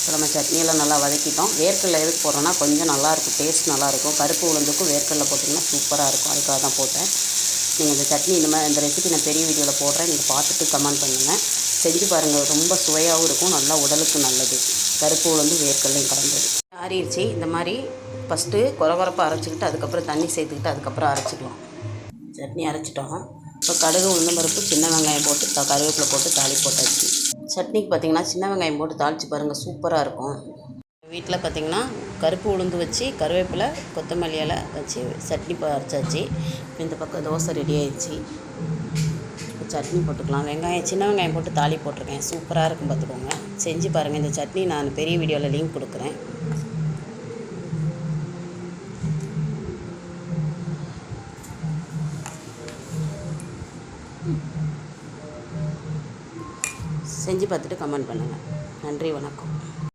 இப்போ நம்ம சட்னியெல்லாம் நல்லா வதக்கிட்டோம். வேர்க்கடலை எதுக்கு போடுறோன்னா கொஞ்சம் நல்லாயிருக்கும் டேஸ்ட் நல்லாயிருக்கும் கருப்பு உளுந்துக்கும் வேர்க்கடலை போட்டிங்கன்னா சூப்பராக இருக்கும். அதுக்காக தான் போட்டேன். நீங்கள் இந்த சட்னி இந்த மாதிரி இந்த ரெசிபி நான் பெரிய வீடியோவில் போடுறேன். நீங்கள் பார்த்துட்டு கமெண்ட் பண்ணுங்கள் செஞ்சு பாருங்கள் ரொம்ப சுவையாகவும் இருக்கும். நல்லா உடலுக்கு நல்லது. கருப்பு உளுந்து வேர்க்கடலையும் கலந்தது ஆறிடுச்சு. இந்த மாதிரி ஃபஸ்ட்டு குறவரப்பாக அரைச்சிக்கிட்டு அதுக்கப்புறம் தண்ணி சேர்த்துக்கிட்டு அதுக்கப்புறம் அரைச்சிக்கலாம். சட்னி அரைச்சிட்டோம். இப்போ கடுகு உளுந்தம் பருப்பு சின்ன வெங்காயம் போட்டு த கருவேப்பிலை போட்டு தாளி போட்டாச்சு. சட்னிக்கு பார்த்தீங்கன்னா சின்ன வெங்காயம் போட்டு தாளித்து பாருங்கள் சூப்பராக இருக்கும். வீட்டில் பார்த்தீங்கன்னா கருப்பு உளுந்து வச்சு கருவேப்பிலை கொத்தமல்லி இலை வச்சு சட்னி ப- அரைச்சாச்சு. இந்த பக்கம் தோசை ரெடி ஆயிடுச்சு. இப்போ சட்னி போட்டுக்கலாம். வெங்காயம் சின்ன வெங்காயம் போட்டு தாளி போட்டிருக்கேன். சூப்பராக இருக்கும் பார்த்துக்கோங்க. செஞ்சு பாருங்கள் இந்த சட்னி நான் பெரிய வீடியோவில் லிங்க் கொடுக்குறேன். செஞ்சு பார்த்துட்டு கமெண்ட் பண்ணுங்கள் நன்றி வணக்கம்.